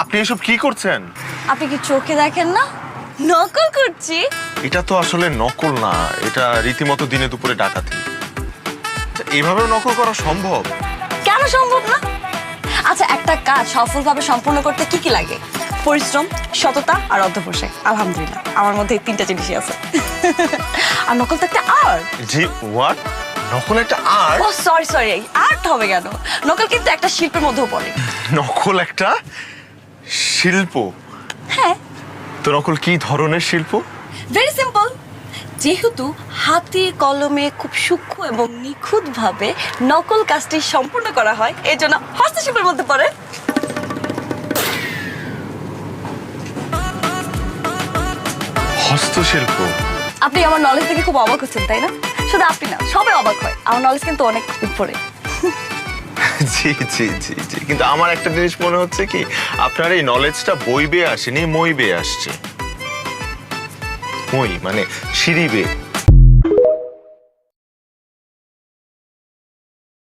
আপনি এসব কি করছেন? আপনি কি চোখে দেখেন না? নকল করছি। এটা তো আসলে নকল না এটা রীতিমতো দিনে দুপুরে ডাকাতি। এভাবেও নকল করা সম্ভব? কেন সম্ভব না? আচ্ছা একটা কাজ সফলভাবে সম্পূর্ণ করতে কি কি লাগে? পরিশ্রম সততা আর অধ্যবসায়। আলহামদুলিল্লাহ আমার মধ্যে এই তিনটা জিনিসই আছে। আর নকল তো একটা আর্ট জি হোয়াট নকল একটা আর্ট ও সরি সরি আর্ট হবে কেন? নকল কিন্তু একটা শিল্পের মধ্যেও পড়ে। নকল একটা শিল্প? হ্যাঁ। তো নকল কি ধরনের শিল্প? ভেরি সিম্পল যেহেতু হাতে কলমে খুব সূক্ষ্ম এবং নিখুঁতভাবে নকল কাজটি সম্পূর্ণ করা হয় এই জন্য হস্তশিল্পের মধ্যে পড়ে। হস্তশিল্প? আপনি আমার নলেজ থেকে খুব অবাক হচ্ছেন তাই না? শুধু আপনি না সবাই অবাক হয়। আমার নলেজ কিন্তু অনেক উপরে। জি জি জি জি। কিন্তু আমার একটা জিনিস মনে হচ্ছে কি, আপনার এই নলেজটা বই বেয়ে আসেনি, মই বেয়ে আসছে। মই মানে সিঁড়ি বেয়ে।